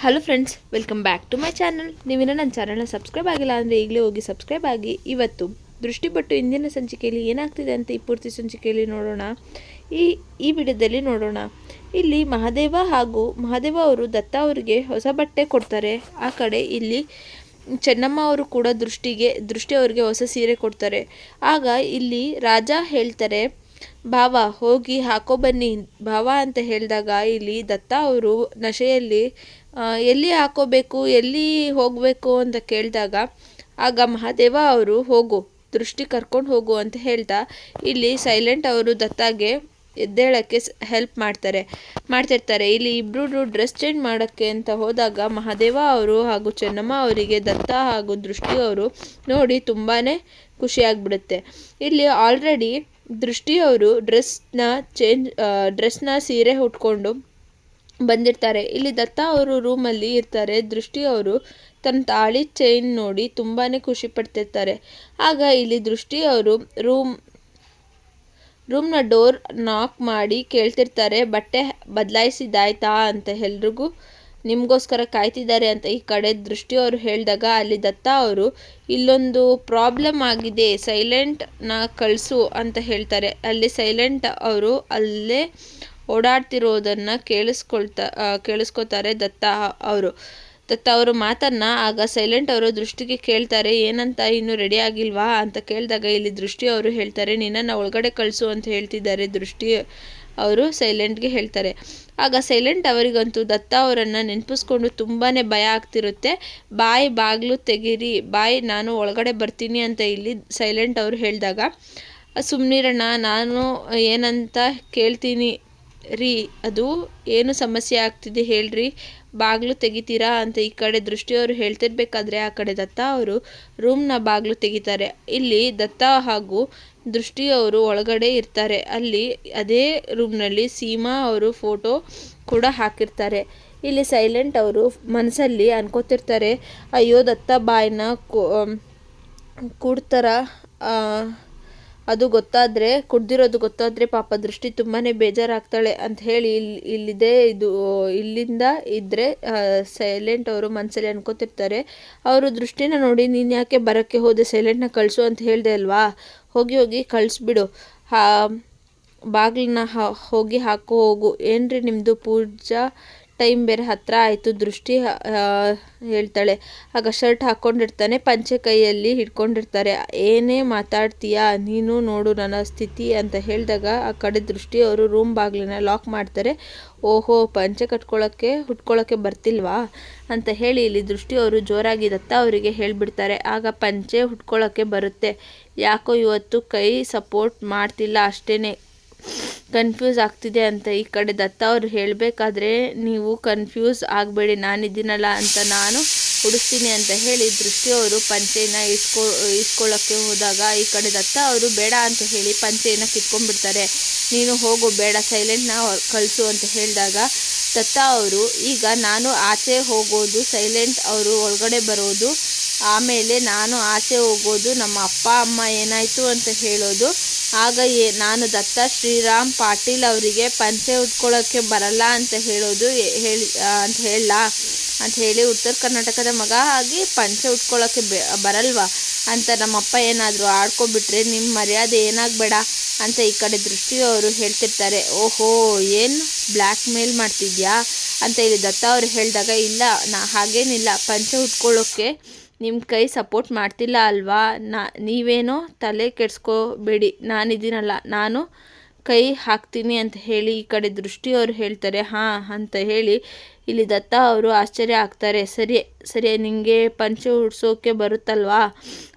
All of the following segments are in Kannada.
Hello friends welcome back to my channel ನೀವಿನ ನನ್ನ ಚಾನಲ್ನ ಸಬ್ಸ್ಕ್ರೈಬ್ ಆಗಿಲ್ಲ ಅಂದರೆ ಈಗಲೇ ಹೋಗಿ ಸಬ್ಸ್ಕ್ರೈಬ್ ಆಗಿ. ಇವತ್ತು ದೃಷ್ಟಿಪಟ್ಟು ಇಂದಿನ ಸಂಚಿಕೆಯಲ್ಲಿ ಏನಾಗ್ತಿದೆ ಅಂತ ಈ ಪೂರ್ತಿ ಸಂಚಿಕೆಯಲ್ಲಿ ನೋಡೋಣ. ಈ ಈ ವಿಡಿಯೋದಲ್ಲಿ ನೋಡೋಣ. ಇಲ್ಲಿ ಮಹಾದೇವ ಹಾಗೂ ಮಹಾದೇವ ಅವರು ದತ್ತ ಅವರಿಗೆ ಹೊಸ ಬಟ್ಟೆ ಕೊಡ್ತಾರೆ. ಆ ಕಡೆ ಇಲ್ಲಿ ಚೆನ್ನಮ್ಮ ಅವರು ಕೂಡ ದೃಷ್ಟಿಗೆ, ದೃಷ್ಟಿ ಅವರಿಗೆ ಹೊಸ ಸೀರೆ ಕೊಡ್ತಾರೆ. ಆಗ ಇಲ್ಲಿ ರಾಜ ಹೇಳ್ತಾರೆ, ಭಾವ, ಹೋಗಿ ಹಾಕೋ ಬನ್ನಿ. ಭಾವ ಅಂತ ಹೇಳಿದಾಗ ಇಲ್ಲಿ ದತ್ತ ಅವರು ನಶೆಯಲ್ಲಿ ಎಲ್ಲಿ ಹಾಕೋಬೇಕು, ಎಲ್ಲಿ ಹೋಗಬೇಕು ಅಂತ ಕೇಳಿದಾಗ, ಆಗ ಮಹಾದೇವ ಅವರು ಹೋಗು, ದೃಷ್ಟಿ ಕರ್ಕೊಂಡು ಹೋಗು ಅಂತ ಹೇಳ್ತಾ, ಇಲ್ಲಿ ಸೈಲೆಂಟ್ ಅವರು ದತ್ತಾಗೆ ಎದ್ದೇಳಕ್ಕೆ ಹೆಲ್ಪ್ ಮಾಡ್ತಾರೆ, ಮಾಡ್ತಿರ್ತಾರೆ. ಇಲ್ಲಿ ಇಬ್ಬರು ಡ್ರೆಸ್ ಚೇಂಜ್ ಮಾಡೋಕ್ಕೆ ಅಂತ ಹೋದಾಗ ಮಹಾದೇವ ಅವರು ಹಾಗೂ ಚೆನ್ನಮ್ಮ ಅವರಿಗೆ ದತ್ತ ಹಾಗೂ ದೃಷ್ಟಿ ಅವರು ನೋಡಿ ತುಂಬಾ ಖುಷಿಯಾಗ್ಬಿಡುತ್ತೆ ಇಲ್ಲಿ ಆಲ್ರೆಡಿ ದೃಷ್ಟಿಯವರು ಡ್ರೆಸ್ನ ಚೇಂಜ್ ಡ್ರೆಸ್ನ ಸೀರೆ ಉಟ್ಕೊಂಡು ಬಂದಿರ್ತಾರೆ. ಇಲ್ಲಿ ದತ್ತ ಅವರು ರೂಮಲ್ಲಿ ಇರ್ತಾರೆ. ದೃಷ್ಟಿ ಅವರು ತನ್ನ ತಾಳಿ ಚೈನ್ ನೋಡಿ ತುಂಬಾ ಖುಷಿ ಪಡ್ತಿರ್ತಾರೆ. ಆಗ ಇಲ್ಲಿ ದೃಷ್ಟಿ ಅವರು ರೂಮ್ ರೂಮ್ನ ಡೋರ್ ನಾಕ್ ಮಾಡಿ ಕೇಳ್ತಿರ್ತಾರೆ, ಬಟ್ಟೆ ಬದಲಾಯಿಸಿದಾಯ್ತಾ ಅಂತ ಎಲ್ರಿಗೂ ನಿಮಗೋಸ್ಕರ ಕಾಯ್ತಿದ್ದಾರೆ ಅಂತ ಈ ಕಡೆ ದೃಷ್ಟಿ ಅವರು ಹೇಳಿದಾಗ ಅಲ್ಲಿ ದತ್ತ ಅವರು ಇಲ್ಲೊಂದು ಪ್ರಾಬ್ಲಮ್ ಆಗಿದೆ ಸೈಲೆಂಟ್ನ ಕಳಿಸು ಅಂತ ಹೇಳ್ತಾರೆ. ಅಲ್ಲಿ ಸೈಲೆಂಟ್ ಅವರು ಅಲ್ಲೇ ಓಡಾಡ್ತಿರೋದನ್ನು ಕೇಳಿಸ್ಕೊಳ್ತಾ ಕೇಳಿಸ್ಕೊತಾರೆ ದತ್ತ ಅವರು. ದತ್ತ ಅವರು ಮಾತನ್ನ ಆಗ ಸೈಲೆಂಟ್ ಅವರು ದೃಷ್ಟಿಗೆ ಕೇಳ್ತಾರೆ, ಏನಂತ, ಇನ್ನು ರೆಡಿ ಆಗಿಲ್ವಾ? ಅಂತ ಕೇಳಿದಾಗ ಇಲ್ಲಿ ದೃಷ್ಟಿ ಅವರು ಹೇಳ್ತಾರೆ, ನಿನ್ನನ್ನು ಒಳಗಡೆ ಕಳಿಸು ಅಂತ ಹೇಳ್ತಿದ್ದಾರೆ ದೃಷ್ಟಿ ಅವರು ಸೈಲೆಂಟ್ಗೆ ಹೇಳ್ತಾರೆ. ಆಗ ಸೈಲೆಂಟ್ ಅವರಿಗಂತೂ ದತ್ತ ಅವರನ್ನು ನೆನಪಿಸ್ಕೊಂಡು ತುಂಬಾ ಭಯ ಆಗ್ತಿರುತ್ತೆ. ಬಾಯಿ, ಬಾಗಿಲು ತೆಗೀರಿ, ಬಾಯಿ, ನಾನು ಒಳಗಡೆ ಬರ್ತೀನಿ ಅಂತ ಇಲ್ಲಿ ಸೈಲೆಂಟ್ ಅವರು ಹೇಳಿದಾಗ, ಸುಮ್ನಿರಣ್ಣ, ನಾನು ಏನಂತ ಕೇಳ್ತೀನಿ ರೀ, ಅದು ಏನು ಸಮಸ್ಯೆ ಆಗ್ತಿದೆ ಹೇಳ್ರಿ. ಬಾಗಿಲು ತೆಗಿತೀರಾ ಅಂತ ಈ ಕಡೆ ದೃಷ್ಟಿಯವರು ಹೇಳ್ತಿರ್ಬೇಕಾದ್ರೆ ಆ ಕಡೆ ದತ್ತ ಅವರು ರೂಮ್ನ ಬಾಗಿಲು ತೆಗಿತಾರೆ. ಇಲ್ಲಿ ದತ್ತ ಹಾಗೂ ದೃಷ್ಟಿಯವರು ಒಳಗಡೆ ಇರ್ತಾರೆ. ಅಲ್ಲಿ ಅದೇ ರೂಮ್ನಲ್ಲಿ ಸೀಮಾ ಅವರು ಫೋಟೋ ಕೂಡ ಹಾಕಿರ್ತಾರೆ. ಇಲ್ಲಿ ಸೈಲೆಂಟ್ ಅವರು ಮನಸ್ಸಲ್ಲಿ ಅನ್ಕೋತಿರ್ತಾರೆ, ಅಯ್ಯೋ ದತ್ತ ಬಾಯಿನ ಕೂಡ್ತಾರ ಅದು ಗೊತ್ತಾದರೆ, ಕುಡ್ದಿರೋದು ಗೊತ್ತಾದರೆ ಪಾಪ ದೃಷ್ಟಿ ತುಂಬಾ ಬೇಜಾರಾಗ್ತಾಳೆ ಅಂತ ಹೇಳಿ ಇಲ್ಲಿ ಇಲ್ಲಿದೆ ಇದು, ಇಲ್ಲಿಂದ ಇದ್ದರೆ ಸೈಲೆಂಟ್ ಅವರು ಮನಸ್ಸಲ್ಲಿ ಅನ್ಕೋತಿರ್ತಾರೆ. ಅವರು ದೃಷ್ಟಿನ ನೋಡಿ, ನೀನು ಯಾಕೆ ಬರೋಕ್ಕೆ ಹೋದೆ, ಸೈಲೆಂಟ್ನ ಕಳಿಸು ಅಂತ ಹೇಳಿದೆ ಅಲ್ವಾ? ಹೋಗಿ ಹೋಗಿ ಕಳಿಸ್ಬಿಡು. ಹಾ, ಬಾಗಿಲನ್ನ ಹೋಗಿ ಹಾಕೋ ಹೋಗು. ಏನ್ರಿ ನಿಮ್ಮದು ಪೂಜಾ? ಟೈಮ್ ಬೇರೆ ಹತ್ರ ಆಯಿತು, ದೃಷ್ಟಿ ಹೇಳ್ತಾಳೆ. ಆಗ ಶರ್ಟ್ ಹಾಕ್ಕೊಂಡಿರ್ತಾನೆ ಪಂಚೆ ಕೈಯಲ್ಲಿ ಹಿಡ್ಕೊಂಡಿರ್ತಾರೆ. ಏನೇ ಮಾತಾಡ್ತೀಯಾ, ನೀನು ನೋಡು ನನ್ನ ಸ್ಥಿತಿ ಅಂತ ಹೇಳಿದಾಗ ಆ ಕಡೆ ದೃಷ್ಟಿ ಅವರು ರೂಮ್ ಬಾಗಿಲನ್ನ ಲಾಕ್ ಮಾಡ್ತಾರೆ. ಓಹೋ, ಪಂಚೆ ಕಟ್ಕೊಳ್ಳೋಕ್ಕೆ ಹುಟ್ಕೊಳ್ಳೋಕ್ಕೆ ಬರ್ತಿಲ್ವಾ? ಅಂತ ಹೇಳಿ ಇಲ್ಲಿ ದೃಷ್ಟಿ ಅವರು ಜೋರಾಗಿ ದತ್ತ ಅವರಿಗೆ ಹೇಳಿಬಿಡ್ತಾರೆ. ಆಗ ಪಂಚೆ ಹುಟ್ಕೊಳ್ಳೋಕ್ಕೆ ಬರುತ್ತೆ. ಯಾಕೋ ಇವತ್ತು ಕೈ ಸಪೋರ್ಟ್ ಮಾಡ್ತಿಲ್ಲ ಅಷ್ಟೇ ಕನ್ಫ್ಯೂಸ್ ಆಗ್ತಿದೆ ಅಂತ ಈ ಕಡೆ ದತ್ತ ಅವರು ಹೇಳಬೇಕಾದ್ರೆ ನೀವು ಕನ್ಫ್ಯೂಸ್ ಆಗಬೇಡಿ ನಾನಿದ್ದೀನಲ್ಲ ಅಂತ ನಾನು ಹುಡಿಸ್ತೀನಿ ಅಂತ ಹೇಳಿ ದೃಷ್ಟಿ ಅವರು ಪಂಚೆನ ಇಸ್ಕೊ, ಇಸ್ಕೊಳ್ಳೋಕ್ಕೆ ಹೋದಾಗ ಈ ಕಡೆ ದತ್ತ ಅವರು ಬೇಡ ಅಂತ ಹೇಳಿ ಪಂಚೆಯನ್ನು ಕಿತ್ಕೊಂಡ್ಬಿಡ್ತಾರೆ. ನೀನು ಹೋಗು, ಬೇಡ, ಸೈಲೆಂಟ್ನ ಕಳಿಸು ಅಂತ ಹೇಳಿದಾಗ ದತ್ತ ಅವರು, ಈಗ ನಾನು ಆಚೆ ಹೋಗೋದು, ಸೈಲೆಂಟ್ ಅವರು ಒಳಗಡೆ ಬರೋದು, ಆಮೇಲೆ ನಾನು ಆಚೆ ಹೋಗೋದು, ನಮ್ಮ ಅಪ್ಪ, ಅಮ್ಮ ಏನಾಯಿತು ಅಂತ ಹೇಳೋದು ಆಗ ನಾನು ದತ್ತ ಶ್ರೀರಾಮ್ ಪಾಟೀಲ್ ಅವರಿಗೆ ಪಂಚೆ ಉಟ್ಕೊಳ್ಳೋಕ್ಕೆ ಬರಲ್ಲ ಅಂತ ಹೇಳೋದು ಹೇಳಿ ಅಂತ ಹೇಳಲ್ಲ ಅಂತ ಹೇಳಿ ಉತ್ತರ ಕರ್ನಾಟಕದ ಮಗ ಆಗಿ ಪಂಚೆ ಉಟ್ಕೊಳ್ಳೋಕ್ಕೆ ಬರಲ್ವಾ? ಅಂತ ನಮ್ಮಪ್ಪ ಏನಾದರೂ ಆಡ್ಕೊಬಿಟ್ರೆ ನಿಮ್ಮ ಮರ್ಯಾದೆ ಏನಾಗಬೇಡ ಅಂತ ಈ ಕಡೆ ದೃಷ್ಟಿಯವರು ಹೇಳ್ತಿರ್ತಾರೆ. ಓಹೋ, ಏನು ಬ್ಲ್ಯಾಕ್ ಮೇಲ್ ಮಾಡ್ತಿದ್ಯಾ? ಅಂತ ಹೇಳಿ ದತ್ತ ಅವರು ಹೇಳಿದಾಗ, ಇಲ್ಲ, ನಾ ಹಾಗೇನಿಲ್ಲ, ಪಂಚೆ ಉಟ್ಕೊಳ್ಳೋಕ್ಕೆ ನಿಮ್ಮ ಕೈ ಸಪೋರ್ಟ್ ಮಾಡ್ತಿಲ್ಲ ಅಲ್ವಾ? ನಾ, ನೀವೇನೋ ತಲೆ ಕೆಡಿಸ್ಕೋಬೇಡಿ. ನಾನಿದ್ದೀನಲ್ಲ. ನಾನು ಕೈ ಹಾಕ್ತೀನಿ ಅಂತ ಹೇಳಿ ಈ ಕಡೆ ದೃಷ್ಟಿಯವರು ಹೇಳ್ತಾರೆ. ಹಾಂ, ಅಂತ ಹೇಳಿ ಇಲ್ಲಿ ದತ್ತ ಅವರು ಆಶ್ಚರ್ಯ ಆಗ್ತಾರೆ. ಸರಿ ಸರಿ ನಿಮಗೆ ಪಂಚೆ ಉಡ್ಸೋಕೆ ಬರುತ್ತಲ್ವಾ?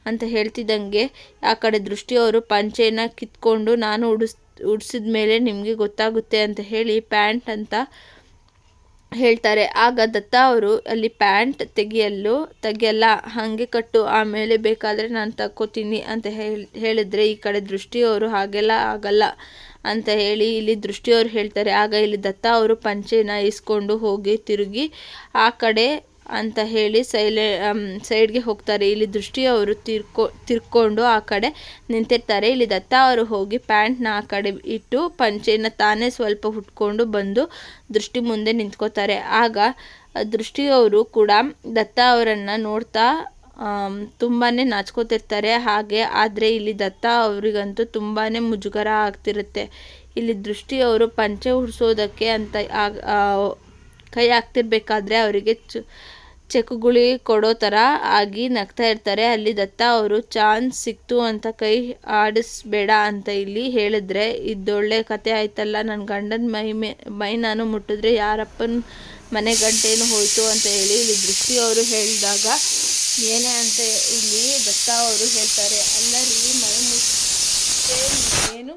ಅಂತ ಹೇಳ್ತಿದ್ದಂಗೆ ಆ ಕಡೆ ದೃಷ್ಟಿಯವರು ಪಂಚೆನ ಕಿತ್ಕೊಂಡು ನಾನು ಉಡಿಸ್ ಉಡ್ಸಿದ ಮೇಲೆ ನಿಮಗೆ ಗೊತ್ತಾಗುತ್ತೆ ಅಂತ ಹೇಳಿ ಪ್ಯಾಂಟ್ ಅಂತ ಹೇಳ್ತಾರೆ, ಆಗ ದತ್ತ ಅವರು, ಅಲ್ಲಿ ಪ್ಯಾಂಟ್ ತೆಗೆಯಲು, ತೆಗೆಯಲ್ಲ, ಹಾಗೆ ಕಟ್ಟು, ಆಮೇಲೆ ಬೇಕಾದರೆ ನಾನು ತಕ್ಕೋತೀನಿ ಅಂತ ಹೇಳಿ, ಹೇಳಿದ್ರೆ ಈ ಕಡೆ ದೃಷ್ಟಿಯವರು ಹಾಗೆಲ್ಲ ಆಗಲ್ಲ ಅಂತ ಹೇಳಿ ಇಲ್ಲಿ ದೃಷ್ಟಿಯವರು ಹೇಳ್ತಾರೆ. ಆಗ ಇಲ್ಲಿ ದತ್ತ ಅವರು ಪಂಚೆನ ಇಸ್ಕೊಂಡು ಹೋಗಿ ತಿರುಗಿ ಆ ಕಡೆ ಅಂತ ಹೇಳಿ ಸೈಲೆ ಸೈಡ್ಗೆ ಹೋಗ್ತಾರೆ. ಇಲ್ಲಿ ದೃಷ್ಟಿ ಅವರು ತಿರ್ಕೊ, ತಿರ್ಕೊಂಡು ಆ ಕಡೆ ನಿಂತಿರ್ತಾರೆ. ಇಲ್ಲಿ ದತ್ತ ಅವರು ಹೋಗಿ ಪ್ಯಾಂಟ್ನ ಆ ಕಡೆ ಇಟ್ಟು ಪಂಚೆನ ತಾನೇ ಸ್ವಲ್ಪ ಹುಟ್ಕೊಂಡು ಬಂದು ದೃಷ್ಟಿ ಮುಂದೆ ನಿಂತ್ಕೋತಾರೆ. ಆಗ ದೃಷ್ಟಿಯವರು ಕೂಡ ದತ್ತ ಅವರನ್ನು ನೋಡ್ತಾ ತುಂಬಾ ನಾಚ್ಕೋತಿರ್ತಾರೆ. ಹಾಗೆ ಆದರೆ ಇಲ್ಲಿ ದತ್ತ ಅವರಿಗಂತೂ ತುಂಬಾ ಮುಜುಗರ ಆಗ್ತಿರುತ್ತೆ. ಇಲ್ಲಿ ದೃಷ್ಟಿ ಅವರು ಪಂಚೆ ಹುಡ್ಸೋದಕ್ಕೆ ಅಂತ ಕೈ ಹಾಕ್ತಿರ್ಬೇಕಾದ್ರೆ ಅವರಿಗೆ ಚು ಚೆಕುಗುಳಿ ಕೊಡೋ ಥರ ಆಗಿ ನಗ್ತಾ ಇರ್ತಾರೆ. ಅಲ್ಲಿ ದತ್ತ ಅವರು ಚಾನ್ಸ್ ಸಿಕ್ತು ಅಂತ ಕೈ ಆಡಿಸ್ಬೇಡ ಅಂತ ಇಲ್ಲಿ ಹೇಳಿದ್ರೆ ಇದೊಳ್ಳೆ ಕತೆ ಆಯ್ತಲ್ಲ. ನನ್ನ ಗಂಡನ ಮೈ ಮೇ, ಮೈ ನಾನು ಮುಟ್ಟಿದ್ರೆ ಯಾರಪ್ಪನ ಮನೆ ಗಂಟೇನು ಹೋಯ್ತು ಅಂತ ಹೇಳಿ ಇಲ್ಲಿ ದೃಷ್ಟಿ ಅವರು ಹೇಳಿದಾಗ, ಏನೇ ಅಂತ ಇಲ್ಲಿ ದತ್ತ ಅವರು ಹೇಳ್ತಾರೆ. ಅಲ್ಲ ರೀ ಮೈ ಮುಟ್ಟೆ ಏನು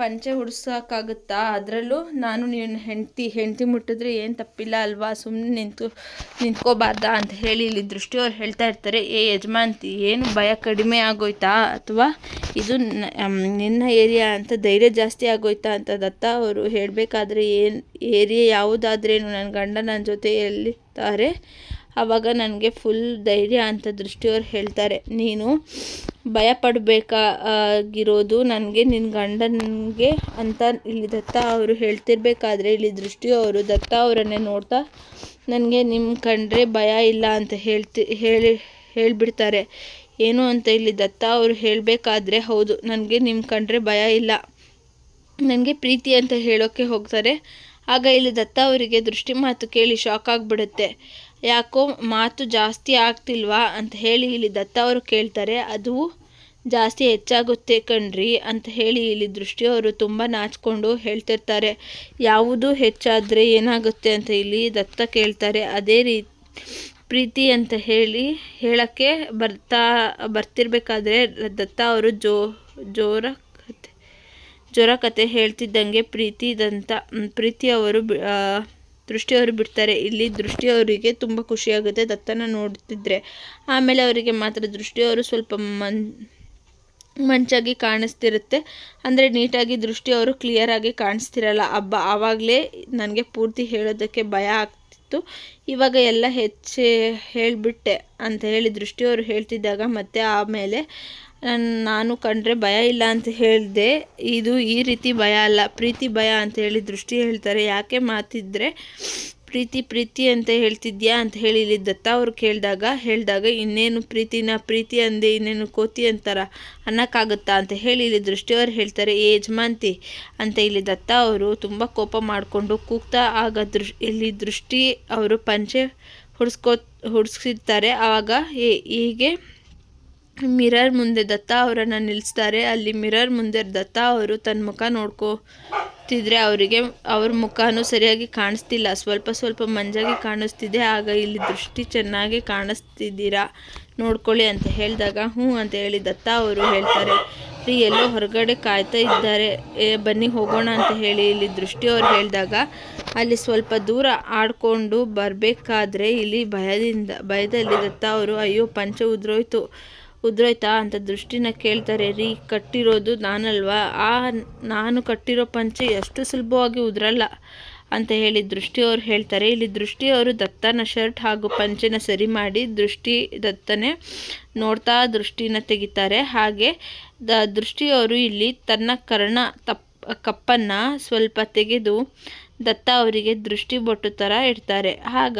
ಪಂಚೆ ಉಡ್ಸೋಕ್ಕಾಗುತ್ತಾ ಅದರಲ್ಲೂ ನಾನು ನೀನು ಹೆಂಡ್ತಿ ಹೆಂಡ್ತಿ ಮುಟ್ಟಿದ್ರೆ ಏನು ತಪ್ಪಿಲ್ಲ ಅಲ್ವಾ? ಸುಮ್ಮನೆ ನಿಂತು, ನಿಂತ್ಕೋಬಾರ್ದಾ ಅಂತ ಹೇಳಿ ಇಲ್ಲಿ ದೃಷ್ಟಿಯವ್ರು ಹೇಳ್ತಾ ಇರ್ತಾರೆ. ಏ ಯಜಮಾನ್ತಿ, ಏನು ಭಯ ಕಡಿಮೆ ಆಗೋಯ್ತಾ? ಅಥವಾ ಇದು ನಿನ್ನ ಏರಿಯಾ ಅಂತ ಧೈರ್ಯ ಜಾಸ್ತಿ ಆಗೋಯ್ತಾ ಅಂತ ದತ್ತ ಅವರು ಹೇಳಬೇಕಾದ್ರೆ ಏನು, ಏರಿಯಾ ಯಾವುದಾದ್ರೇನು? ನನ್ನ ಗಂಡ ನನ್ನ ಜೊತೆ ಎಲ್ಲಿದ್ದಾರೆ ಆವಾಗ ನನಗೆ ಫುಲ್ ಧೈರ್ಯ ಅಂತ ದೃಷ್ಟಿಯವ್ರು ಹೇಳ್ತಾರೆ. ನೀನು ಭಯ ಪಡಬೇಕಾಗಿರೋದು ನನಗೆ ನಿನ್ನ ಗಂಡನಿಗೆ ಅಂತ ಇಲ್ಲಿ ದತ್ತ ಅವರು ಹೇಳ್ತಿರ್ಬೇಕಾದ್ರೆ, ಇಲ್ಲಿ ದೃಷ್ಟಿಯವರು ದತ್ತ ಅವರನ್ನೇ ನೋಡ್ತಾ ನನಗೆ ನಿಮ್ಮ ಕಂಡ್ರೆ ಭಯ ಇಲ್ಲ ಅಂತ ಹೇಳ್ತಿ, ಹೇಳಿ, ಹೇಳಿಬಿಡ್ತಾರೆ. ಏನು ಅಂತ ಇಲ್ಲಿ ದತ್ತ ಅವರು ಹೇಳಬೇಕಾದ್ರೆ ಹೌದು, ನನಗೆ ನಿಮ್ಮ ಕಂಡ್ರೆ ಭಯ ಇಲ್ಲ. ನನಗೆ ಪ್ರೀತಿ ಅಂತ ಹೇಳೋಕ್ಕೆ ಹೋಗ್ತಾರೆ. ಆಗ ಇಲ್ಲಿ ದತ್ತ ಅವರಿಗೆ ದೃಷ್ಟಿ ಮಾತು ಕೇಳಿ ಶಾಕ್ ಆಗಿಬಿಡುತ್ತೆ. ಯಾಕೋ ಮಾತು ಜಾಸ್ತಿ ಆಗ್ತಿಲ್ವಾ ಅಂತ ಹೇಳಿ ಇಲ್ಲಿ ದತ್ತ ಅವರು ಕೇಳ್ತಾರೆ, ಅದು ಜಾಸ್ತಿ ಹೆಚ್ಚಾಗುತ್ತೆ ಕಣ್ರಿ ಅಂತ ಹೇಳಿ ಇಲ್ಲಿ ದೃಷ್ಟಿಯವರು ತುಂಬ ನಾಚಿಕೊಂಡು ಹೇಳ್ತಿರ್ತಾರೆ, ಯಾವುದು ಹೆಚ್ಚಾದರೆ ಏನಾಗುತ್ತೆ? ಅಂತ ಇಲ್ಲಿ ದತ್ತ ಕೇಳ್ತಾರೆ, ಅದೇ ರೀ ಪ್ರೀತಿ ಅಂತ ಹೇಳಿ ಹೇಳೋಕ್ಕೆ ಬರ್ತಾ, ಬರ್ತಿರ್ಬೇಕಾದ್ರೆ ದತ್ತ ಅವರು ಜೋ, ಜೋರ ಕತೆ ಜೋರ ಕತೆ ಹೇಳ್ತಿದ್ದಂಗೆ ಪ್ರೀತಿ ಪ್ರೀತಿಯವರು ದೃಷ್ಟಿಯವರು ಬಿಡ್ತಾರೆ. ಇಲ್ಲಿ ದೃಷ್ಟಿ ಅವರಿಗೆ ತುಂಬ ಖುಷಿಯಾಗುತ್ತೆ ದತ್ತನ ನೋಡ್ತಿದ್ರೆ. ಆಮೇಲೆ ಅವರಿಗೆ ಮಾತ್ರ ದೃಷ್ಟಿಯವರು ಸ್ವಲ್ಪ ಮನ್, ಮಂಚಾಗಿ ಕಾಣಿಸ್ತಿರುತ್ತೆ. ಅಂದರೆ ನೀಟಾಗಿ ದೃಷ್ಟಿ ಅವರು ಕ್ಲಿಯರಾಗಿ ಕಾಣಿಸ್ತಿರಲ್ಲ. ಹಬ್ಬ ಆವಾಗಲೇ ನನಗೆ ಪೂರ್ತಿ ಹೇಳೋದಕ್ಕೆ ಭಯ ಆಗ್ತಿತ್ತು. ಇವಾಗ ಎಲ್ಲ ಹೆಚ್ಚೆ ಹೇಳಿಬಿಟ್ಟೆ ಅಂತ ಹೇಳಿ ದೃಷ್ಟಿಯವರು ಹೇಳ್ತಿದ್ದಾಗ ಮತ್ತೆ ಆಮೇಲೆ ನಾನು ಕಂಡ್ರೆ ಭಯ ಇಲ್ಲ ಅಂತ ಹೇಳಿದೆ. ಇದು ಈ ರೀತಿ ಭಯ ಅಲ್ಲ. ಪ್ರೀತಿ ಭಯ ಅಂತ ಹೇಳಿ ದೃಷ್ಟಿ ಹೇಳ್ತಾರೆ. ಯಾಕೆ ಮಾತಿದ್ರೆ, ಪ್ರೀತಿ ಪ್ರೀತಿ ಅಂತ ಹೇಳ್ತಿದ್ಯಾ? ಅಂತ ಹೇಳಿ ಇಲ್ಲಿ ದತ್ತ ಅವ್ರು ಕೇಳಿದಾಗ, ಹೇಳಿದಾಗ, ಇನ್ನೇನು ಪ್ರೀತಿನ, ಪ್ರೀತಿ ಅಂದೆ ಇನ್ನೇನು ಕೋತಿ ಅಂತಾರ? ಅನ್ನಕ್ಕಾಗುತ್ತಾ? ಅಂತ ಹೇಳಿ ಇಲ್ಲಿ ದೃಷ್ಟಿಯವರು ಹೇಳ್ತಾರೆ ಏ ಯಜಮಾಂತಿ ಅಂತ ಇಲ್ಲಿ ದತ್ತ ಅವರು ತುಂಬ ಕೋಪ ಮಾಡಿಕೊಂಡು ಕೂಗ್ತಾ ಆಗ ದೃಶ್ ಇಲ್ಲಿ ದೃಷ್ಟಿ ಅವರು ಪಂಚೆ ಹುಡ್ಸ್ಕೋ ಹುಡ್ಸಿರ್ತಾರೆ. ಆವಾಗ ಹೀಗೆ ಮಿರರ್ ಮುಂದೆ ದತ್ತ ಅವರನ್ನು ನಿಲ್ಲಿಸ್ತಾರೆ ಅಲ್ಲಿ ಮಿರರ್ ಮುಂದೆ ದತ್ತ ಅವರು ತನ್ನ ಮುಖ ನೋಡ್ಕೋತಿದ್ರೆ ಅವರಿಗೆ, ಅವ್ರ ಮುಖನೂ ಸರಿಯಾಗಿ ಕಾಣಿಸ್ತಿಲ್ಲ. ಸ್ವಲ್ಪ ಸ್ವಲ್ಪ ಮಂಜಾಗಿ ಕಾಣಿಸ್ತಿದೆ. ಆಗ ಇಲ್ಲಿ ದೃಷ್ಟಿ ಚೆನ್ನಾಗಿ ಕಾಣಿಸ್ತಿದ್ದೀರಾ? ನೋಡ್ಕೊಳ್ಳಿ ಅಂತ ಹೇಳಿದಾಗ, ಹ್ಞೂ ಅಂತ ಹೇಳಿ ದತ್ತ ಅವರು ಹೇಳ್ತಾರೆ. ರೀ, ಎಲ್ಲೋ ಹೊರಗಡೆ ಕಾಯ್ತಾ ಇದ್ದಾರೆ. ಬನ್ನಿ ಹೋಗೋಣ ಅಂತ ಹೇಳಿ ಇಲ್ಲಿ ದೃಷ್ಟಿಯವ್ರು ಹೇಳಿದಾಗ, ಅಲ್ಲಿ ಸ್ವಲ್ಪ ದೂರ ಆಡ್ಕೊಂಡು ಬರಬೇಕಾದ್ರೆ ಇಲ್ಲಿ ಭಯದಿಂದ, ಭಯದಲ್ಲಿ ದತ್ತ ಅವರು, ಅಯ್ಯೋ, ಪಂಚ ಉದ್ರೋಯ್ತು. ಉದ್ರೋಯ್ತಾ ಅಂತ ದೃಷ್ಟಿನ ಕೇಳ್ತಾರೆ, ರೀ, ಕಟ್ಟಿರೋದು ನಾನಲ್ವಾ? ಆ, ನಾನು ಕಟ್ಟಿರೋ ಪಂಚೆ ಎಷ್ಟು ಸುಲಭವಾಗಿ ಉದ್ರಲ್ಲ ಅಂತ ಹೇಳಿ ದೃಷ್ಟಿಯವರು ಹೇಳ್ತಾರೆ. ಇಲ್ಲಿ ದೃಷ್ಟಿಯವರು ದತ್ತನ ಶರ್ಟ್ ಹಾಗೂ ಪಂಚೆನ ಸರಿ ಮಾಡಿ ದೃಷ್ಟಿ ದತ್ತನೇ ನೋಡ್ತಾ ದೃಷ್ಟಿನ ತೆಗಿತಾರೆ. ಹಾಗೆ ದ ದೃಷ್ಟಿಯವರು ಇಲ್ಲಿ ತನ್ನ ಕರ್ಣ ತಪ್, ಕಪ್ಪನ್ನು ಸ್ವಲ್ಪ ತೆಗೆದು ದತ್ತ ಅವರಿಗೆ ದೃಷ್ಟಿ ಬೊಟ್ಟು ಥರ ಇಡ್ತಾರೆ. ಆಗ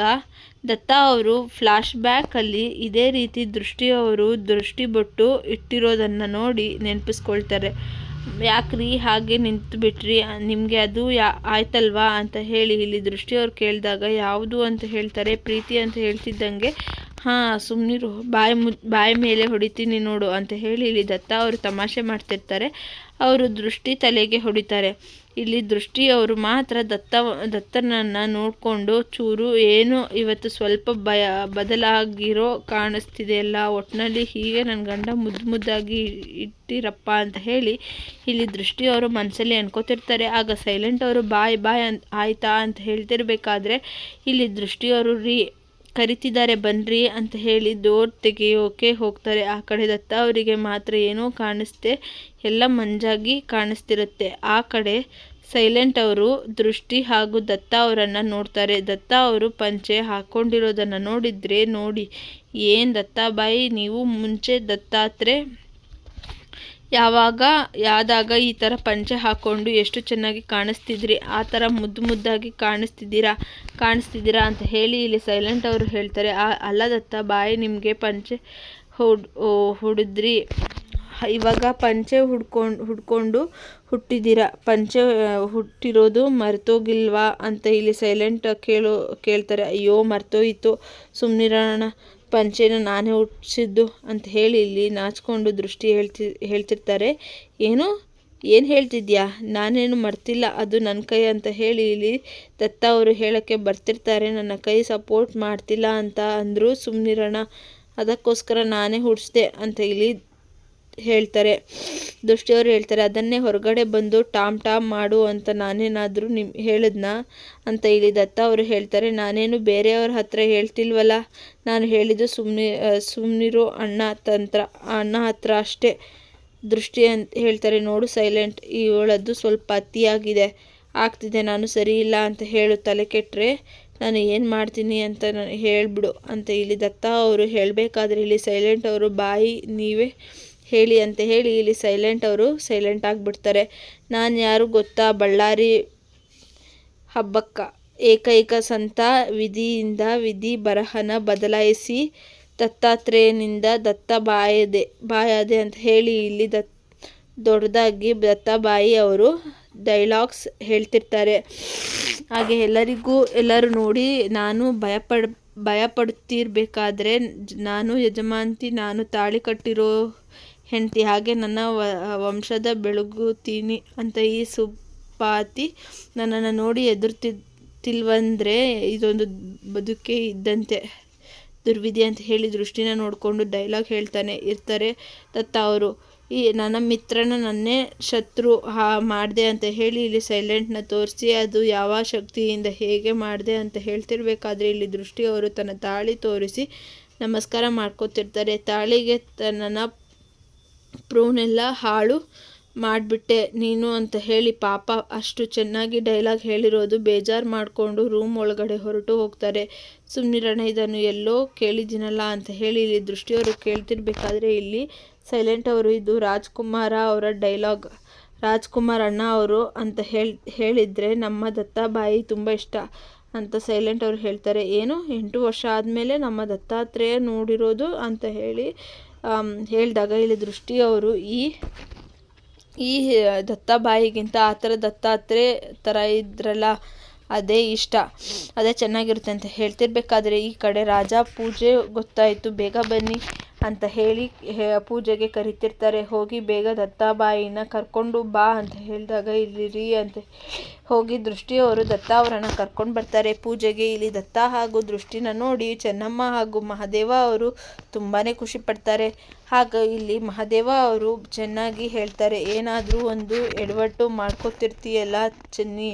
ದತ್ತ ಅವರು ಫ್ಲಾಶ್ ಬ್ಯಾಕಲ್ಲಿ ಇದೇ ರೀತಿ ದೃಷ್ಟಿಯವರು ದೃಷ್ಟಿ ಬೊಟ್ಟು ಇಟ್ಟಿರೋದನ್ನು ನೋಡಿ ನೆನಪಿಸ್ಕೊಳ್ತಾರೆ. ಯಾಕ್ರಿ ಹಾಗೆ ನಿಂತು ಬಿಟ್ರಿ? ನಿಮಗೆ ಅದು ಯಾ, ಆಯ್ತಲ್ವಾ ಅಂತ ಹೇಳಿ ಇಲ್ಲಿ ದೃಷ್ಟಿಯವ್ರು ಕೇಳಿದಾಗ ಯಾವುದು ಅಂತ ಹೇಳ್ತಾರೆ, ಪ್ರೀತಿ ಅಂತ ಹೇಳ್ತಿದ್ದಂಗೆ, ಹಾಂ ಸುಮ್ಮನಿರು ಬಾಯಿ ಮು, ಬಾಯಿ ಮೇಲೆ ಹೊಡಿತೀನಿ ನೋಡು ಅಂತ ಹೇಳಿ ಇಲ್ಲಿ ದತ್ತ ಅವರು ತಮಾಷೆ ಮಾಡ್ತಿರ್ತಾರೆ. ಅವರು ದೃಷ್ಟಿ ತಲೆಗೆ ಹೊಡಿತಾರೆ. ಇಲ್ಲಿ ದೃಷ್ಟಿಯವರು ಮಾತ್ರ ದತ್ತ, ದತ್ತನನ್ನು ನೋಡಿಕೊಂಡು ಚೂರು ಏನು ಇವತ್ತು ಸ್ವಲ್ಪ ಭಯ ಬದಲಾಗಿರೋ ಕಾಣಿಸ್ತಿದೆಯಲ್ಲ ಒಟ್ಟಿನಲ್ಲಿ ಹೀಗೆ ನನ್ನ ಗಂಡ ಮುದ್ದು ಮುದ್ದಾಗಿ ಇಟ್ಟಿರಪ್ಪ ಅಂತ ಹೇಳಿ ಇಲ್ಲಿ ದೃಷ್ಟಿಯವರು ಮನಸ್ಸಲ್ಲಿ ಅನ್ಕೋತಿರ್ತಾರೆ. ಆಗ ಸೈಲೆಂಟ್ ಅವರು, ಬಾಯ್ ಬಾಯ್ ಅಂತ ಆಯ್ತಾ? ಅಂತ ಹೇಳ್ತಿರ್ಬೇಕಾದ್ರೆ ಇಲ್ಲಿ ದೃಷ್ಟಿಯವರು ರೀ ಕರಿತಿದ್ದಾರೆ ಬನ್ನಿರಿ ಅಂತ ಹೇಳಿ ಡೋರ್ ತೆಗೆಯೋಕೆ ಹೋಗ್ತಾರೆ. ಆ ಕಡೆ ದತ್ತ ಅವರಿಗೆ ಮಾತ್ರ ಏನೋ ಕಾಣಿಸ್ತೆ, ಎಲ್ಲ ಮಂಜಾಗಿ ಕಾಣಿಸ್ತಿರುತ್ತೆ. ಆ ಕಡೆ ಸೈಲೆಂಟ್ ಅವರು, ದೃಷ್ಟಿ ಹಾಗೂ ದತ್ತ ಅವರನ್ನು ನೋಡ್ತಾರೆ. ದತ್ತ ಅವರು ಪಂಚೆ ಹಾಕ್ಕೊಂಡಿರೋದನ್ನು ನೋಡಿದರೆ ನೋಡಿ, ಏನು ದತ್ತಾಬಾಯಿ ನೀವು ಮುಂಚೆ ದತ್ತಾತ್ರೆ? ಯಾವಾಗ ಯಾದಾಗ ಈ ಥರ ಪಂಚೆ ಹಾಕ್ಕೊಂಡು ಎಷ್ಟು ಚೆನ್ನಾಗಿ ಕಾಣಿಸ್ತಿದ್ರಿ? ಆ ಥರ ಮುದ್ದು ಮುದ್ದಾಗಿ ಕಾಣಿಸ್ತಿದ್ದೀರಾ? ಕಾಣಿಸ್ತಿದ್ದೀರಾ ಅಂತ ಹೇಳಿ ಇಲ್ಲಿ ಸೈಲೆಂಟ್ ಅವರು ಹೇಳ್ತಾರೆ. ಆ ಅಲ್ಲ ದತ್ತ ಬಾಯಿ ನಿಮಗೆ ಪಂಚೆ ಹುಡ್ ಹುಡಿದ್ರಿ. ಇವಾಗ ಪಂಚೆ ಹುಡ್ಕೊಂಡು ಹುಡ್ಕೊಂಡು ಹುಟ್ಟಿದ್ದೀರಾ. ಪಂಚೆ ಹುಟ್ಟಿರೋದು ಮರ್ತೋಗಿಲ್ವಾ ಅಂತ ಇಲ್ಲಿ ಸೈಲೆಂಟ್ ಕೇಳೋ, ಕೇಳ್ತಾರೆ. ಅಯ್ಯೋ, ಮರ್ತೋಯಿತು. ಸುಮ್ಮನಿರೋಣ ಪಂಚೆನ ನಾನೇ ಹುಟ್ಟಿಸಿದ್ದು ಅಂತ ಹೇಳಿ ಇಲ್ಲಿ ನಾಚ್ಕೊಂಡು ದೃಷ್ಟಿ ಹೇಳ್ತಿ, ಹೇಳ್ತಿರ್ತಾರೆ. ಏನು? ಏನು ಹೇಳ್ತಿದ್ಯಾ? ನಾನೇನು ಮರ್ತಿಲ್ಲ. ಅದು ನನ್ನ ಕೈ ಅಂತ ಹೇಳಿ ಇಲ್ಲಿ ದತ್ತ ಅವರು ಹೇಳೋಕ್ಕೆ ಬರ್ತಿರ್ತಾರೆ. ನನ್ನ ಕೈ ಸಪೋರ್ಟ್ ಮಾಡ್ತಿಲ್ಲ ಅಂತ ಅಂದರೂ ಸುಮ್ಮನಿರೋಣ ಅದಕ್ಕೋಸ್ಕರ ನಾನೇ ಹುಡ್ಸ್ದೆ ಅಂತ ಇಲ್ಲಿ ಹೇಳ್ತಾರೆ. ದೃಷ್ಟಿಯವರು ಹೇಳ್ತಾರೆ, ಅದನ್ನೇ ಹೊರಗಡೆ ಬಂದು ಟಾಮ್ ಟಾಮ್ ಮಾಡು ಅಂತ ನಾನೇನಾದರೂ ನಿಮ್ ಹೇಳಿದ್ನ? ಅಂತ ಇಲ್ಲಿ ದತ್ತ ಅವರು ಹೇಳ್ತಾರೆ. ನಾನೇನು ಬೇರೆಯವ್ರ ಹತ್ರ ಹೇಳ್ತಿಲ್ವಲ್ಲ? ನಾನು ಹೇಳಿದ್ದು ಸುಮ್ಮನೆ ಸುಮ್ಮನಿರೋ ಅಣ್ಣ ತಂತ್ರ, ಅಣ್ಣ ಹತ್ರ ಅಷ್ಟೇ. ದೃಷ್ಟಿ ಅಂತ ಹೇಳ್ತಾರೆ. ನೋಡು ಸೈಲೆಂಟ್, ಇವಳದ್ದು ಸ್ವಲ್ಪ ಅತಿಯಾಗಿದೆ. ಆಗ್ತಿದೆ, ನಾನು ಸರಿ ಇಲ್ಲ ಅಂತ ಹೇಳು ತಲೆ ಕೆಟ್ಟರೆ ನಾನು ಏನು ಮಾಡ್ತೀನಿ ಅಂತ ನಾನು ಹೇಳಿಬಿಡು ಅಂತ ಇಲ್ಲಿ ದತ್ತ ಅವರು ಹೇಳಬೇಕಾದ್ರೆ ಇಲ್ಲಿ ಸೈಲೆಂಟ್ ಅವರು ಬಾಯಿ ನೀವೇ ಹೇಳಿ ಅಂತ ಹೇಳಿ ಇಲ್ಲಿ ಸೈಲೆಂಟ್ ಅವರು ಸೈಲೆಂಟ್ ಆಗಿಬಿಡ್ತಾರೆ. ನಾನು ಯಾರು ಗೊತ್ತಾ? ಬಳ್ಳಾರಿ ಹಬ್ಬಕ್ಕ ಏಕೈಕ ಸಂತ ವಿಧಿಯಿಂದ ವಿಧಿ ಬರಹನ ಬದಲಾಯಿಸಿ ದತ್ತಾತ್ರೇಯನಿಂದ ದತ್ತ ಬಾಯದೆ ಬಾಯದೆ ಅಂತ ಹೇಳಿ ಇಲ್ಲಿ ದತ್, ದೊಡ್ಡದಾಗಿ ದತ್ತಬಾಯಿ ಅವರು ಡೈಲಾಗ್ಸ್ ಹೇಳ್ತಿರ್ತಾರೆ. ಹಾಗೆ ಎಲ್ಲರಿಗೂ, ಎಲ್ಲರೂ ನೋಡಿ ನಾನು ಭಯಪಡ, ಭಯಪಡ್ತಿರ್ಬೇಕಾದ್ರೆ ನಾನು ಯಜಮಾಂತಿ ನಾನು ತಾಳಿ ಕಟ್ಟಿರೋ ಹೆಂಡತಿ, ಹಾಗೆ ನನ್ನ ವಂಶದ ಬೆಳಗುತ್ತೀನಿ ಅಂತ ಈ ಸುಪಾತಿ ನನ್ನನ್ನು ನೋಡಿ ಎದುರ್ತಿಲ್ವಂದ್ರೆ ಇದೊಂದು ಬದುಕೇ ಇದ್ದಂತೆ. ದುರ್ವಿಧಿ ಅಂತ ಹೇಳಿ ದೃಷ್ಟಿನ ನೋಡಿಕೊಂಡು ಡೈಲಾಗ್ ಹೇಳ್ತಾನೆ ಇರ್ತಾರೆ. ದತ್ತ ಅವರು, ಈ ನನ್ನ ಮಿತ್ರನ ನನ್ನೇ ಶತ್ರು ಹಾ ಮಾಡಿದೆ ಅಂತ ಹೇಳಿ ಇಲ್ಲಿ ಸೈಲೆಂಟ್ನ ತೋರಿಸಿ, ಅದು ಯಾವ ಶಕ್ತಿಯಿಂದ ಹೇಗೆ ಮಾಡಿದೆ ಅಂತ ಹೇಳ್ತಿರ್ಬೇಕಾದ್ರೆ ಇಲ್ಲಿ ದೃಷ್ಟಿ ಅವರು ತನ್ನ ತಾಳಿ ತೋರಿಸಿ ನಮಸ್ಕಾರ ಮಾಡ್ಕೋತಿರ್ತಾರೆ. ತಾಳಿಗೆ ತನ್ನ ಪ್ರೂನೆಲ್ಲ ಹಾಳು ಮಾಡಿಬಿಟ್ಟೆ. ನೀನು ಅಂತ ಹೇಳಿ ಪಾಪ ಅಷ್ಟು ಚೆನ್ನಾಗಿ ಡೈಲಾಗ್ ಹೇಳಿರೋದು ಬೇಜಾರು ಮಾಡಿಕೊಂಡು ರೂಮ್ ಒಳಗಡೆ ಹೊರಟು ಹೋಗ್ತಾರೆ. ಸುಮ್ಮನಿರಣ ಇದನ್ನು ಎಲ್ಲೋ ಕೇಳಿದ್ದೀನಲ್ಲ ಅಂತ ಹೇಳಿ ಇಲ್ಲಿ ದೃಷ್ಟಿಯವರು ಕೇಳ್ತಿರ್ಬೇಕಾದ್ರೆ ಇಲ್ಲಿ ಸೈಲೆಂಟ್ ಅವರು ಇದು ರಾಜ್ಕುಮಾರ ಅವರ ಡೈಲಾಗ್. ರಾಜ್ಕುಮಾರ್ ಅಣ್ಣ ಅವರು ಅಂತ ಹೇಳಿ, ಹೇಳಿದರೆ ನಮ್ಮ ದತ್ತಾಬಾಯಿ ತುಂಬ ಇಷ್ಟ ಅಂತ ಸೈಲೆಂಟ್ ಅವರು ಹೇಳ್ತಾರೆ. ಏನು? ಎಂಟು ವರ್ಷ ಆದಮೇಲೆ ನಮ್ಮ ದತ್ತಾತ್ರೇಯ ನೋಡಿರೋದು ಅಂತ ಹೇಳಿ ಹೇಳಿದಾಗ ಇಲ್ಲಿ ದೃಷ್ಟಿಯವರು ಈ ಈ ದತ್ತಾಬಾಯಿಗಿಂತ ಆ ಥರ ದತ್ತಾತ್ರೆ ಥರ ಇದ್ರಲ್ಲ, ಅದೇ ಇಷ್ಟ. ಅದೇ ಚೆನ್ನಾಗಿರುತ್ತೆ ಅಂತ ಹೇಳ್ತಿರ್ಬೇಕಾದ್ರೆ ಈ ಕಡೆ ರಾಜ ಪೂಜೆ ಗೊತ್ತಾಯಿತು. ಬೇಗ ಬನ್ನಿ. ಅಂತ ಹೇಳಿ ಪೂಜೆಗೆ ಕರಿತಿರ್ತಾರೆ. ಹೋಗಿ ಬೇಗ ದತ್ತಾಬಾಯಿನ ಕರ್ಕೊಂಡು ಬಾ ಅಂತ ಹೇಳಿದಾಗ ಇಲ್ಲಿರಿ ಅಂತ ಹೋಗಿ ದೃಷ್ಟಿಯವರು ದತ್ತ ಅವರನ್ನು ಕರ್ಕೊಂಡು ಬರ್ತಾರೆ. ಪೂಜೆಗೆ ಇಲ್ಲಿ ದತ್ತ ಹಾಗೂ ದೃಷ್ಟಿನ ನೋಡಿ ಚೆನ್ನಮ್ಮ ಹಾಗೂ ಮಹಾದೇವ ಅವರು ತುಂಬಾ ಖುಷಿ ಪಡ್ತಾರೆ. ಹಾಗ ಇಲ್ಲಿ ಮಹಾದೇವ ಅವರು ಚೆನ್ನಾಗಿ ಹೇಳ್ತಾರೆ. ಏನಾದರೂ ಒಂದು ಎಡವಟ್ಟು ಮಾಡ್ಕೊತಿರ್ತೀಯಲ್ಲ ಚೆನ್ನಿ,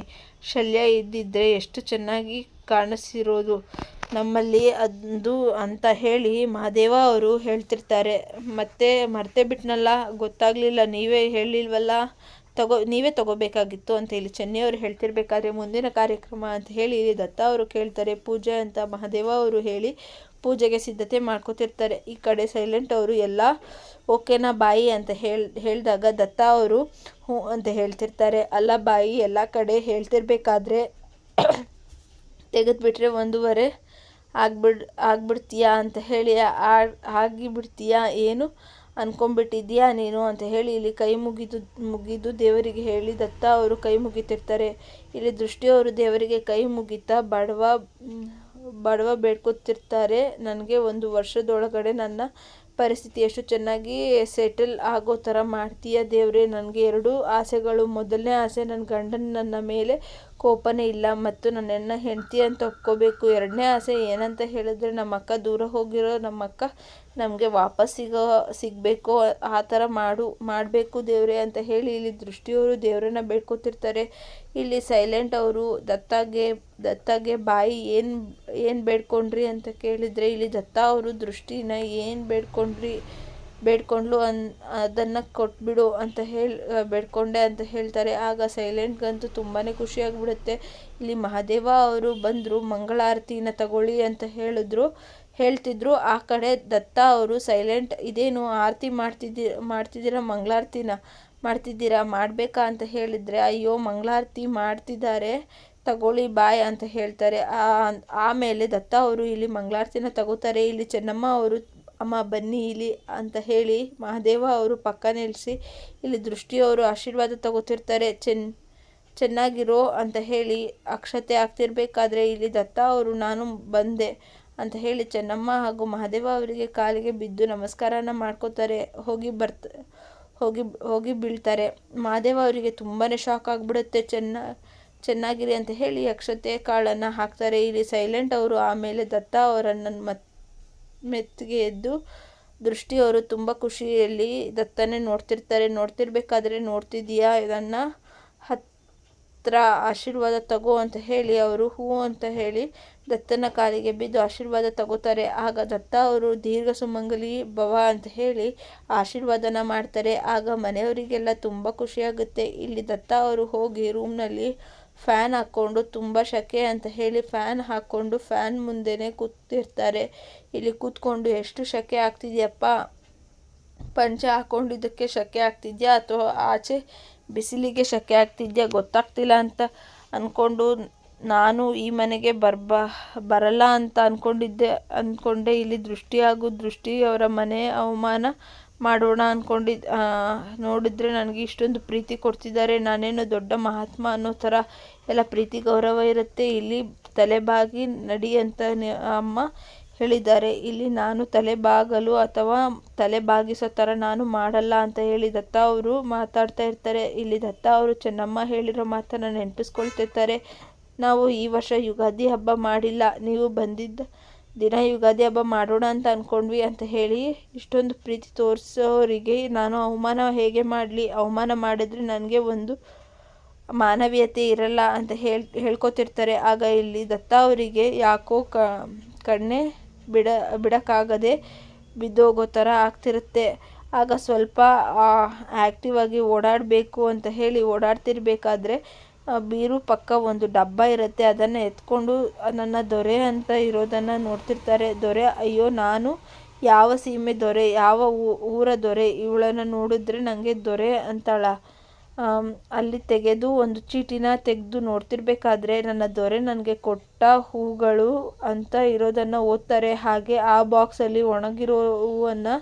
ಶಲ್ಯ ಇದ್ದಿದ್ರೆ ಎಷ್ಟು ಚೆನ್ನಾಗಿ ಕಾಣಿಸಿರೋದು. ನಮ್ಮಲ್ಲಿ ಅದು ಅಂತ ಹೇಳಿ ಮಹಾದೇವ ಅವರು ಹೇಳ್ತಿರ್ತಾರೆ. ಮತ್ತೆ ಮರ್ತೇ ಬಿಟ್ನಲ್ಲ, ಗೊತ್ತಾಗಲಿಲ್ಲ, ನೀವೇ ಹೇಳಿಲ್ವಲ್ಲ, ತಗೋ, ನೀವೇ ತಗೋಬೇಕಾಗಿತ್ತು ಅಂತ ಹೇಳಿ ಚೆನ್ನೈಯವರು ಹೇಳ್ತಿರ್ಬೇಕಾದ್ರೆ ಮುಂದಿನ ಕಾರ್ಯಕ್ರಮ ಅಂತ ಹೇಳಿ ದತ್ತ ಅವರು ಕೇಳ್ತಾರೆ. ಪೂಜೆ ಅಂತ ಮಹಾದೇವ ಅವರು ಹೇಳಿ ಪೂಜೆಗೆ ಸಿದ್ಧತೆ ಮಾಡ್ಕೋತಿರ್ತಾರೆ. ಈ ಕಡೆ ಸೈಲೆಂಟ್ ಅವರು ಎಲ್ಲ ಓಕೆನಾ ಬಾಯಿ ಅಂತ ಹೇಳಿ, ಹೇಳಿದಾಗ ದತ್ತ ಅವರು ಹ್ಞೂ ಅಂತ ಹೇಳ್ತಿರ್ತಾರೆ. ಅಲ್ಲ ಬಾಯಿ, ಎಲ್ಲ ಕಡೆ ಹೇಳ್ತಿರ್ಬೇಕಾದ್ರೆ ತೆಗೆದುಬಿಟ್ರೆ ಒಂದೂವರೆ ಆಗ್ಬಿಡ್, ಆಗ್ಬಿಡ್ತೀಯಾ ಅಂತ ಹೇಳಿ ಆಗಿಬಿಡ್ತೀಯಾ ಏನು ಅಂದ್ಕೊಂಬಿಟ್ಟಿದ್ಯಾ ನೀನು ಅಂತ ಹೇಳಿ ಇಲ್ಲಿ ಕೈ ಮುಗಿದು ಮುಗಿದು ದೇವರಿಗೆ ಹೇಳಿ ದತ್ತ ಅವರು ಕೈ ಮುಗಿತಿರ್ತಾರೆ. ಇಲ್ಲಿ ದೃಷ್ಟಿಯವರು ದೇವರಿಗೆ ಕೈ ಮುಗಿತಾ ಬಡವ ಬಡವ ಬೇಡ್ಕೊತಿರ್ತಾರೆ. ನನಗೆ ಒಂದು ವರ್ಷದೊಳಗಡೆ ನನ್ನ ಪರಿಸ್ಥಿತಿ ಎಷ್ಟು ಚೆನ್ನಾಗಿ ಸೆಟಲ್ ಆಗೋ ಥರ ಮಾಡ್ತೀಯ ದೇವರೇ. ನನಗೆ ಎರಡು ಆಸೆಗಳು. ಮೊದಲನೇ ಆಸೆ ನನ್ನ ಗಂಡನ ನನ್ನ ಮೇಲೆ ಕೋಪನೇ ಇಲ್ಲ ಮತ್ತು ನನ್ನನ್ನು ಹೆಂಡತಿ ಅಂತ ಒಪ್ಕೋಬೇಕು. ಎರಡನೇ ಆಸೆ ಏನಂತ ಹೇಳಿದ್ರೆ ನಮ್ಮ ಅಕ್ಕ ದೂರ ಹೋಗಿರೋ ನಮ್ಮ ಅಕ್ಕ ನಮಗೆ ವಾಪಸ್ ಸಿಗೋ, ಸಿಗಬೇಕು. ಆ ಥರ ಮಾಡು, ಮಾಡಬೇಕು ದೇವರೇ ಅಂತ ಹೇಳಿ ಇಲ್ಲಿ ದೃಷ್ಟಿಯವರು ದೇವರನ್ನ ಬೇಡ್ಕೊತಿರ್ತಾರೆ. ಇಲ್ಲಿ ಸೈಲೆಂಟ್ ಅವರು, ದತ್ತಾಗೆ ದತ್ತಾಗೆ ಬಾಯಿ ಏನು ಏನು ಬೇಡ್ಕೊಂಡ್ರಿ ಅಂತ ಕೇಳಿದರೆ ಇಲ್ಲಿ ದತ್ತ ಅವರು ದೃಷ್ಟಿನ ಏನು ಬೇಡ್ಕೊಂಡ್ರಿ, ಬೇಡ್ಕೊಂಡ್ಲು ಅನ್, ಅದನ್ನು ಕೊಟ್ಬಿಡು ಅಂತ ಹೇಳಿ, ಬೇಡ್ಕೊಂಡೆ ಅಂತ ಹೇಳ್ತಾರೆ. ಆಗ ಸೈಲೆಂಟ್ಗಂತೂ ತುಂಬಾ ಖುಷಿಯಾಗ್ಬಿಡುತ್ತೆ. ಇಲ್ಲಿ ಮಹಾದೇವ ಅವರು ಬಂದರು, ಮಂಗಳಾರತಿನ ತಗೊಳ್ಳಿ ಅಂತ ಹೇಳಿದ್ರು, ಹೇಳ್ತಿದ್ರು. ಆ ಕಡೆ ದತ್ತ ಅವರು ಸೈಲೆಂಟ್, ಇದೇನು ಆರತಿ ಮಾಡ್ತಿದ್ದಿ, ಮಾಡ್ತಿದ್ದೀರ ಮಂಗಳಾರತಿನ? ಮಾಡ್ತಿದ್ದೀರಾ? ಮಾಡಬೇಕಾ ಅಂತ ಹೇಳಿದರೆ, ಅಯ್ಯೋ, ಮಂಗಳಾರತಿ ಮಾಡ್ತಿದ್ದಾರೆ, ತಗೊಳ್ಳಿ, ಬಾಯ್ ಅಂತ ಹೇಳ್ತಾರೆ. ಆಮೇಲೆ ದತ್ತ ಅವರು ಇಲ್ಲಿ ಮಂಗಳಾರತಿನ ತಗೋತಾರೆ. ಇಲ್ಲಿ ಚೆನ್ನಮ್ಮ ಅವರು, ಅಮ್ಮ ಬನ್ನಿ ಇಲ್ಲಿ ಅಂತ ಹೇಳಿ ಮಹಾದೇವ ಅವರು ಪಕ್ಕ ನಿಲ್ಲಿಸಿ ಇಲ್ಲಿ ದೃಷ್ಟಿಯವರು ಆಶೀರ್ವಾದ ತಗೋತಿರ್ತಾರೆ. ಚೆನ್, ಚೆನ್ನಾಗಿರೋ ಅಂತ ಹೇಳಿ ಅಕ್ಷತೆ ಆಗ್ತಿರ್ಬೇಕಾದ್ರೆ ಇಲ್ಲಿ ದತ್ತ ಅವರು, ನಾನು ಬಂದೆ ಅಂತ ಹೇಳಿ ಚೆನ್ನಮ್ಮ ಹಾಗೂ ಮಹಾದೇವ ಅವರಿಗೆ ಕಾಲಿಗೆ ಬಿದ್ದು ನಮಸ್ಕಾರನ ಮಾಡ್ಕೋತಾರೆ. ಹೋಗಿ ಬರ್ತ ಹೋಗಿ ಹೋಗಿ ಬೀಳ್ತಾರೆ. ಮಹಾದೇವ ಅವರಿಗೆ ತುಂಬಾ ಶಾಕ್ ಆಗಿಬಿಡುತ್ತೆ. ಚೆನ್ನ, ಚೆನ್ನಾಗಿರಿ ಅಂತ ಹೇಳಿ ಅಕ್ಷತೆ ಕಾಳನ್ನು ಹಾಕ್ತಾರೆ. ಇಲ್ಲಿ ಸೈಲೆಂಟ್ ಅವರು, ಆಮೇಲೆ ದತ್ತ ಅವರನ್ನು ಮತ್, ಮೆತ್ತಿಗೆ ಎದ್ದು ದೃಷ್ಟಿಯವರು ತುಂಬ ಖುಷಿಯಲ್ಲಿ ದತ್ತನೇ ನೋಡ್ತಿರ್ತಾರೆ. ನೋಡ್ತಿರ್ಬೇಕಾದ್ರೆ ನೋಡ್ತಿದ್ದೀಯಾ? ಇದನ್ನು ಹತ್ರ ಆಶೀರ್ವಾದ ತಗೋ ಅಂತ ಹೇಳಿ, ಅವರು ಹೂ ಅಂತ ಹೇಳಿ ದತ್ತನ ಕಾಲಿಗೆ ಬಿದ್ದು ಆಶೀರ್ವಾದ ತಗೋತಾರೆ. ಆಗ ದತ್ತ ಅವರು, ದೀರ್ಘ ಸುಮಂಗಲಿ ಭವ ಅಂತ ಹೇಳಿ ಆಶೀರ್ವಾದನ ಮಾಡ್ತಾರೆ. ಆಗ ಮನೆಯವರಿಗೆಲ್ಲ ತುಂಬ ಖುಷಿಯಾಗುತ್ತೆ ಇಲ್ಲಿ ದತ್ತ ಅವರು ಹೋಗಿ ರೂಮ್ನಲ್ಲಿ ಫ್ಯಾನ್ ಹಾಕ್ಕೊಂಡು, ತುಂಬ ಶಕೆ ಅಂತ ಹೇಳಿ ಫ್ಯಾನ್ ಹಾಕ್ಕೊಂಡು ಫ್ಯಾನ್ ಮುಂದೆನೇ ಕೂತಿರ್ತಾರೆ. ಇಲ್ಲಿ ಕೂತ್ಕೊಂಡು, ಎಷ್ಟು ಶಕೆ ಆಗ್ತಿದೆಯಪ್ಪ? ಪಂಚ ಹಾಕ್ಕೊಂಡಿದ್ದಕ್ಕೆ ಶಕೆ ಆಗ್ತಿದ್ಯಾ? ಅಥವಾ ಆಚೆ ಬಿಸಿಲಿಗೆ ಶಕೆ ಆಗ್ತಿದ್ಯಾ? ಗೊತ್ತಾಗ್ತಿಲ್ಲ ಅಂತ ಅಂದ್ಕೊಂಡು ನಾನು ಈ ಮನೆಗೆ ಬರ್ಬ, ಬರಲ್ಲ ಅಂತ ಅಂದ್ಕೊಂಡಿದ್ದೆ ಅಂದ್ಕೊಂಡೆ ಇಲ್ಲಿ ದೃಷ್ಟಿ ಹಾಗೂ ದೃಷ್ಟಿ ಅವರ ಮನೆ ಅವಮಾನ ಮಾಡೋಣ ಅಂದ್ಕೊಂಡಿದ್ದು ನೋಡಿದರೆ ನನಗೆ ಇಷ್ಟೊಂದು ಪ್ರೀತಿ ಕೊಡ್ತಿದ್ದಾರೆ. ನಾನೇನು ದೊಡ್ಡ ಮಹಾತ್ಮ ಅನ್ನೋ ಥರ ಎಲ್ಲ ಪ್ರೀತಿ ಗೌರವ ಇರುತ್ತೆ. ಇಲ್ಲಿ ತಲೆಬಾಗಿ ನಡಿ ಅಂತ ಅಮ್ಮ ಹೇಳಿದ್ದಾರೆ. ಇಲ್ಲಿ ನಾನು ತಲೆ ಬಾಗಲು ಅಥವಾ ತಲೆ ಬಾಗಿಸೋ ಥರ ನಾನು ಮಾಡಲ್ಲ ಅಂತ ಹೇಳಿ ದತ್ತ ಅವರು ಮಾತಾಡ್ತಾ ಇರ್ತಾರೆ. ಇಲ್ಲಿ ದತ್ತ ಅವರು ಚೆನ್ನಮ್ಮ ಹೇಳಿರೋ ಮಾತನ್ನು ನೆನಪಿಸ್ಕೊಳ್ತಿರ್ತಾರೆ ನಾವು ಈ ವರ್ಷ ಯುಗಾದಿ ಹಬ್ಬ ಮಾಡಿಲ್ಲ. ನೀವು ಬಂದಿದ್ದ ದಿನ ಯುಗಾದಿ ಹಬ್ಬ ಮಾಡೋಣ ಅಂತ ಅಂದ್ಕೊಂಡ್ವಿ ಅಂತ ಹೇಳಿ ಇಷ್ಟೊಂದು ಪ್ರೀತಿ ತೋರಿಸೋರಿಗೆ ನಾನು ಅವಮಾನ ಹೇಗೆ ಮಾಡಲಿ? ಅವಮಾನ ಮಾಡಿದ್ರೆ ನನಗೆ ಒಂದು ಮಾನವೀಯತೆ ಇರಲ್ಲ ಅಂತ ಹೇಳಿ, ಹೇಳ್ಕೊತಿರ್ತಾರೆ. ಆಗ ಇಲ್ಲಿ ದತ್ತ ಅವರಿಗೆ ಯಾಕೋ ಕಣ್ಣೆ ಬಿಡ ಬಿಡೋಕ್ಕಾಗದೆ ಬಿದ್ದೋಗೋ ಥರ ಆಗ್ತಿರುತ್ತೆ. ಆಗ ಸ್ವಲ್ಪ ಆ್ಯಕ್ಟಿವ್ ಆಗಿ ಓಡಾಡಬೇಕು ಅಂತ ಹೇಳಿ ಓಡಾಡ್ತಿರ್ಬೇಕಾದ್ರೆ ಬೀರು ಪಕ್ಕ ಒಂದು ಡಬ್ಬ ಇರುತ್ತೆ, ಅದನ್ನು ಎತ್ಕೊಂಡು ನನ್ನ ದೊರೆ ಅಂತ ಇರೋದನ್ನು ನೋಡ್ತಿರ್ತಾರೆ. ದೊರೆ, ಅಯ್ಯೋ, ನಾನು ಯಾವ ಸೀಮೆ ದೊರೆ, ಯಾವ ಊರ ದೊರೆ, ಇವಳನ್ನು ನೋಡಿದ್ರೆ ನನಗೆ ದೊರೆ ಅಂತಾಳ. ಅಲ್ಲಿ ತೆಗೆದು ಒಂದು ಚೀಟಿನ ತೆಗೆದು ನೋಡ್ತಿರ್ಬೇಕಾದ್ರೆ ನನ್ನ ದೊರೆ ನನಗೆ ಕೊಟ್ಟ ಹೂಗಳು ಅಂತ ಇರೋದನ್ನು ಓದ್ತಾರೆ. ಹಾಗೆ ಆ ಬಾಕ್ಸಲ್ಲಿ ಒಣಗಿರೋ ಹೂವನ್ನು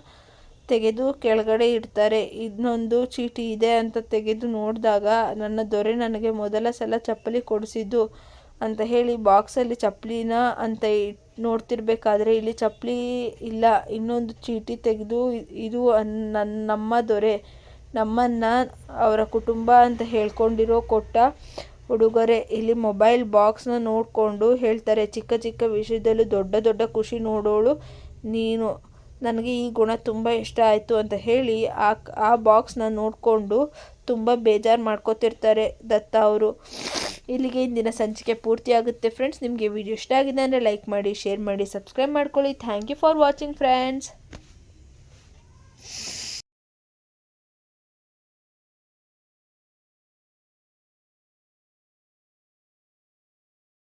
ತೆಗೆದು ಕೆಳಗಡೆ ಇಡ್ತಾರೆ. ಇನ್ನೊಂದು ಚೀಟಿ ಇದೆ ಅಂತ ತೆಗೆದು ನೋಡಿದಾಗ ನನ್ನ ದೊರೆ ನನಗೆ ಮೊದಲ ಸಲ ಚಪ್ಪಲಿ ಕೊಡಿಸಿದ್ದು ಅಂತ ಹೇಳಿ ಬಾಕ್ಸಲ್ಲಿ ಚಪ್ಪಲಿನ ಅಂತ ನೋಡ್ತಿರ್ಬೇಕಾದ್ರೆ ಇಲ್ಲಿ ಚಪ್ಪಲಿ ಇಲ್ಲ, ಇನ್ನೊಂದು ಚೀಟಿ ತೆಗೆದು ಇದು ನನ್ನ ನಮ್ಮ ದೊರೆ, ನಮ್ಮನ್ನು ಅವರ ಕುಟುಂಬ ಅಂತ ಹೇಳ್ಕೊಂಡಿರೋ ಕೊಟ್ಟ ಉಡುಗೊರೆ ಇಲ್ಲಿ ಮೊಬೈಲ್ ಬಾಕ್ಸ್ನ ನೋಡಿಕೊಂಡು ಹೇಳ್ತಾರೆ, ಚಿಕ್ಕ ಚಿಕ್ಕ ವಿಷಯದಲ್ಲೂ ದೊಡ್ಡ ದೊಡ್ಡ ಖುಷಿ ನೋಡೋಳು ನೀನು. ನನಗೆ ಈ ಗುಣ ತುಂಬ ಇಷ್ಟ ಆಯಿತು ಅಂತ ಹೇಳಿ ಆ ಆ ಬಾಕ್ಸ್ನ ನೋಡಿಕೊಂಡು ತುಂಬ ಬೇಜಾರು ಮಾಡ್ಕೋತಿರ್ತಾರೆ ದತ್ತ ಅವರು. ಇಲ್ಲಿಗೆ ಇಂದಿನ ಸಂಚಿಕೆ ಪೂರ್ತಿ ಆಗುತ್ತೆ ಫ್ರೆಂಡ್ಸ್ ನಿಮಗೆ ವಿಡಿಯೋ ಇಷ್ಟ ಆಗಿದೆ ಅಂದರೆ ಲೈಕ್ ಮಾಡಿ ಶೇರ್ ಮಾಡಿ ಸಬ್ಸ್ಕ್ರೈಬ್ ಮಾಡ್ಕೊಳ್ಳಿ. Thank you for watching friends